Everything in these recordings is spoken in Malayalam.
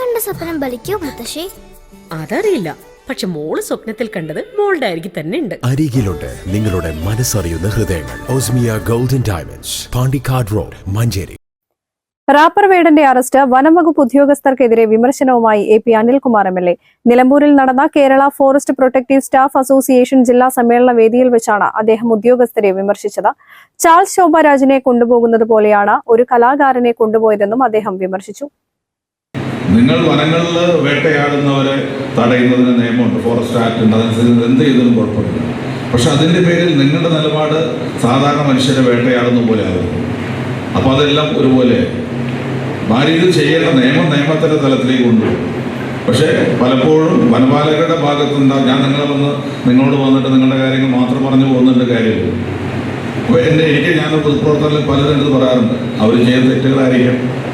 കണ്ട സ്വപ്നം ബലിക്കോ മുത്തശ്ശി? അതറിയില്ല. പക്ഷെ മോൾ സ്വപ്നത്തിൽ കണ്ടത് മോളുടെ അരികിൽ തന്നെ ഉണ്ട്. അരികിലുണ്ട് നിങ്ങളുടെ മനസ്സറിയുന്ന ഹൃദയങ്ങൾ. Osmia golden diamonds Pandikkad road Manjeri. Rapper വേടന്റെ അറസ്റ്റ് വനംവകുപ്പ് ഉദ്യോഗസ്ഥർക്കെതിരെ വിമർശനവുമായി A P Anilkumar M L A. നിലമ്പൂരിൽ നടന്ന Kerala forest protective staff association ജില്ലാ സമ്മേളന വേദിയിൽ വെച്ചാണ് അദ്ദേഹം ഉദ്യോഗസ്ഥരെ വിമർശിച്ചത്. ചാൾസ് ശോഭരാജിനെ കൊണ്ടുപോകുന്നത് പോലെയാണ് ഒരു കലാകാരനെ കൊണ്ടുപോയതെന്നും അദ്ദേഹം വിമർശിച്ചു. നിങ്ങൾ വനങ്ങളിൽ വേട്ടയാടുന്നവരെ തടയുന്നതിന് നിയമമുണ്ട്. ഫോറസ്റ്റ് ആക്ട് ഉണ്ട്. അതനുസരിച്ച് എന്ത് ചെയ്തതും കുഴപ്പമില്ല. പക്ഷെ അതിന്റെ പേരിൽ നിങ്ങളുടെ നിലപാട് സാധാരണ മനുഷ്യരെ വേട്ടയാടുന്ന പോലെ ആകുന്നു അപ്പോൾ അതെല്ലാം ഒരുപോലെ ആ ചെയ്യേണ്ട നിയമം നിയമത്തിന്റെ തലത്തിലേക്ക് കൊണ്ടുപോകും പക്ഷേ പലപ്പോഴും വനപാലകരുടെ ഭാഗത്തുണ്ടാകും ഞാൻ നിങ്ങളെ വന്ന് നിങ്ങളോട് വന്നിട്ട് നിങ്ങളുടെ കാര്യങ്ങൾ മാത്രം പറഞ്ഞു പോകുന്നുണ്ട് കാര്യമില്ല. അപ്പോൾ എന്റെ എനിക്ക് ഞാൻ പൊതുപ്രവർത്തനത്തിൽ പലരും എടുത്ത് പറയാറുണ്ട്. അവർ ചെയ്യുന്ന തെറ്റുകളായിരിക്കാം.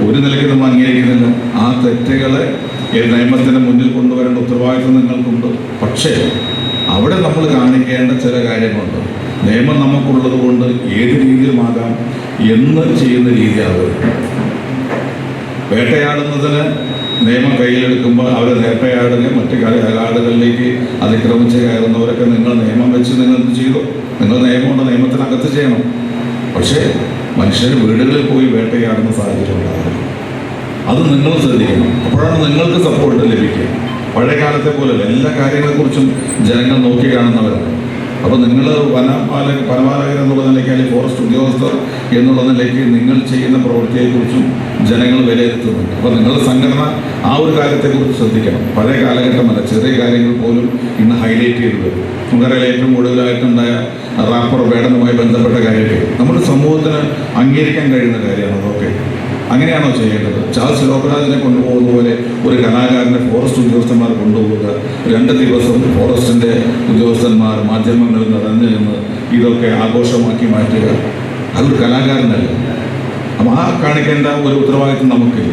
ഒരു നിലയ്ക്ക് നമ്മൾ അംഗീകരിക്കുന്നില്ല. ആ തെറ്റുകളെ നിയമത്തിന് മുന്നിൽ കൊണ്ടുവരേണ്ട ഉത്തരവാദിത്വം നിങ്ങൾക്കുണ്ട്. പക്ഷേ അവിടെ നമ്മൾ കാണിക്കേണ്ട ചില കാര്യങ്ങളുണ്ട്. നിയമം നമുക്കുള്ളത് കൊണ്ട് ഏത് രീതിയിലുമാകാം എന്ന് ചെയ്യുന്ന രീതിയാവുക വേട്ടയാടുന്നതിന് നിയമം കയ്യിലെടുക്കുമ്പോൾ അവരെ വേട്ടയാടുകയും മറ്റു കാ- കാടുകളിലേക്ക് അതിക്രമിച്ച് കയറുന്നവരൊക്കെ നിങ്ങൾ നിയമം വെച്ച് നിങ്ങൾ ചെയ്തു? നിങ്ങൾ നിയമമുണ്ട് നിയമത്തിനകത്ത് ചെയ്യണം. പക്ഷേ മനുഷ്യർ വീടുകളിൽ പോയി വേട്ടയാടുന്ന സാഹചര്യം ഉണ്ടാകും. അത് നിങ്ങൾ ശ്രദ്ധിക്കണം. അപ്പോഴാണ് നിങ്ങൾക്ക് സപ്പോർട്ട് ലഭിക്കുക. പഴയ കാലത്തെ പോലെയല്ല എല്ലാ കാര്യങ്ങളെക്കുറിച്ചും ജനങ്ങൾ നോക്കി കാണുന്നവരാണ്. അപ്പോൾ നിങ്ങൾ വനപാല വനപാലകർ എന്നുള്ള നിലയ്ക്ക് അല്ലെങ്കിൽ ഫോറസ്റ്റ് ഉദ്യോഗസ്ഥർ എന്നുള്ള നിലയ്ക്ക് നിങ്ങൾ ചെയ്യുന്ന പ്രവൃത്തിയെക്കുറിച്ചും ജനങ്ങൾ വിലയിരുത്തുന്നുണ്ട്. അപ്പോൾ നിങ്ങളുടെ സംഘടന ആ ഒരു കാര്യത്തെക്കുറിച്ച് ശ്രദ്ധിക്കണം. പഴയ കാലഘട്ടമല്ല. ചെറിയ കാര്യങ്ങൾ പോലും ഇന്ന് ഹൈലൈറ്റ് ചെയ്ത് വരും നമുക്കറിയാം ഏറ്റവും കൂടുതലായിട്ടുണ്ടായ റാപ്പർ വേടനുമായി ബന്ധപ്പെട്ട കാര്യമൊക്കെ. നമ്മുടെ സമൂഹത്തിന് അംഗീകരിക്കാൻ കഴിയുന്ന കാര്യമാണ് അതൊക്കെ. അങ്ങനെയാണോ ചെയ്യേണ്ടത്? ചാൾസ് ലോകരാജിനെ കൊണ്ടുപോകുന്ന പോലെ ഒരു കലാകാരനെ ഫോറസ്റ്റ് ഉദ്യോഗസ്ഥന്മാർ കൊണ്ടുപോവുക രണ്ട് ദിവസം ഫോറസ്റ്റിന്റെ ഉദ്യോഗസ്ഥന്മാർ മാധ്യമങ്ങളിൽ നിറഞ്ഞു നിന്ന് ഇതൊക്കെ ആഘോഷമാക്കി മാറ്റുക. അതൊരു കലാകാരനല്ല. ആ കാണിക്കേണ്ട ഒരു ഉത്തരവാദിത്വം നമുക്ക്.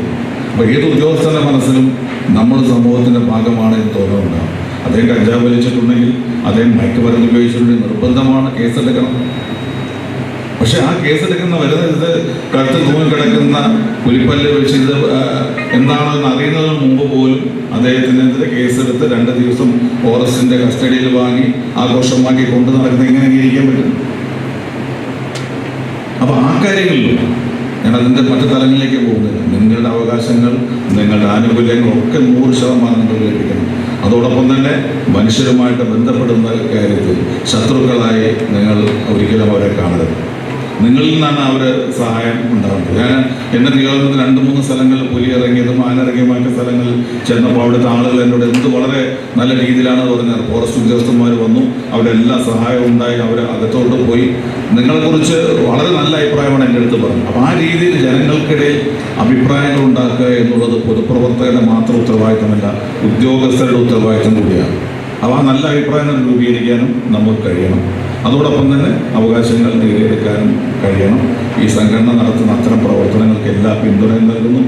അപ്പോൾ ഏത് ഉദ്യോഗസ്ഥന്റെ മനസ്സിലും നമ്മൾ സമൂഹത്തിന്റെ ഭാഗമാണ് എന്ന് തോന്നുന്നുണ്ടാവും അദ്ദേഹം കഞ്ചാവ് വലിച്ചിട്ടുണ്ടെങ്കിൽ അദ്ദേഹം മയക്കുമരുന്ന് ഉപയോഗിച്ചിട്ടുണ്ടെങ്കിൽ നിർബന്ധമാണ് കേസെടുക്കണം പക്ഷെ ആ കേസെടുക്കുന്ന വരുന്നത് കഴുത്ത് തൂങ്ങിക്കിടക്കുന്ന പുലിപ്പല്ല് വെച്ച് ഇത് എന്താണെന്ന് അറിയുന്നതിന് മുമ്പ് പോലും അദ്ദേഹത്തിനെതിരെ കേസെടുത്ത് രണ്ട് ദിവസം ഫോറസ്റ്റിന്റെ കസ്റ്റഡിയിൽ വാങ്ങി ആഘോഷമാക്കി കൊണ്ടു നടക്കുന്നത് എങ്ങനെ പറ്റും? ഞാൻ അതിന്റെ മറ്റു തലങ്ങളിലേക്ക് പോകുന്നില്ല നിങ്ങളുടെ അവകാശങ്ങൾ നിങ്ങളുടെ ആനുകൂല്യങ്ങൾ ഒക്കെ നൂറ് ശതമാനം നിങ്ങൾ ലഭിക്കണം. അതോടൊപ്പം തന്നെ മനുഷ്യരുമായിട്ട് ബന്ധപ്പെടുന്ന കാര്യത്തിൽ ശത്രുക്കളായി നിങ്ങൾ ഒരിക്കലും അവരെ കാണരുത്. നിങ്ങളിൽ നിന്നാണ് അവർ സഹായം ഉണ്ടാകുന്നത്. ഞാൻ എന്റെ നിയോജനത്തിൽ രണ്ട് മൂന്ന് സ്ഥലങ്ങളിൽ പുലി ഇറങ്ങിയതും ആന ഇറങ്ങിയ മറ്റു സ്ഥലങ്ങളിൽ ചെന്നപ്പോൾ അവിടുത്തെ ആളുകൾ എന്നോട് എന്ത് വളരെ നല്ല രീതിയിലാണ് പറഞ്ഞത്. ഫോറസ്റ്റ് ഉദ്യോഗസ്ഥന്മാർ വന്നു. അവരെല്ലാ സഹായവും ഉണ്ടായി. അവർ അകത്തോട്ട് പോയി. നിങ്ങളെക്കുറിച്ച് വളരെ നല്ല അഭിപ്രായമാണ് പറഞ്ഞു. അപ്പം ആ രീതിയിൽ ജനങ്ങൾക്കിടയിൽ അഭിപ്രായങ്ങൾ ഉണ്ടാക്കുക എന്നുള്ളത് പൊതുപ്രവർത്തകരുടെ മാത്രം ഉത്തരവാദിത്തമല്ല ഉദ്യോഗസ്ഥരുടെ ഉത്തരവാദിത്തം കൂടിയാണ്. അപ്പോൾ ആ നല്ല അഭിപ്രായങ്ങൾ രൂപീകരിക്കാനും നമുക്ക് കഴിയണം. അതോടൊപ്പം തന്നെ അവകാശങ്ങൾ നേടിയെടുക്കാനും കഴിയണം. ഈ സംഘടന നടത്തുന്ന അത്തരം പ്രവർത്തനങ്ങൾക്ക് എല്ലാ പിന്തുണയും നൽകുന്നു.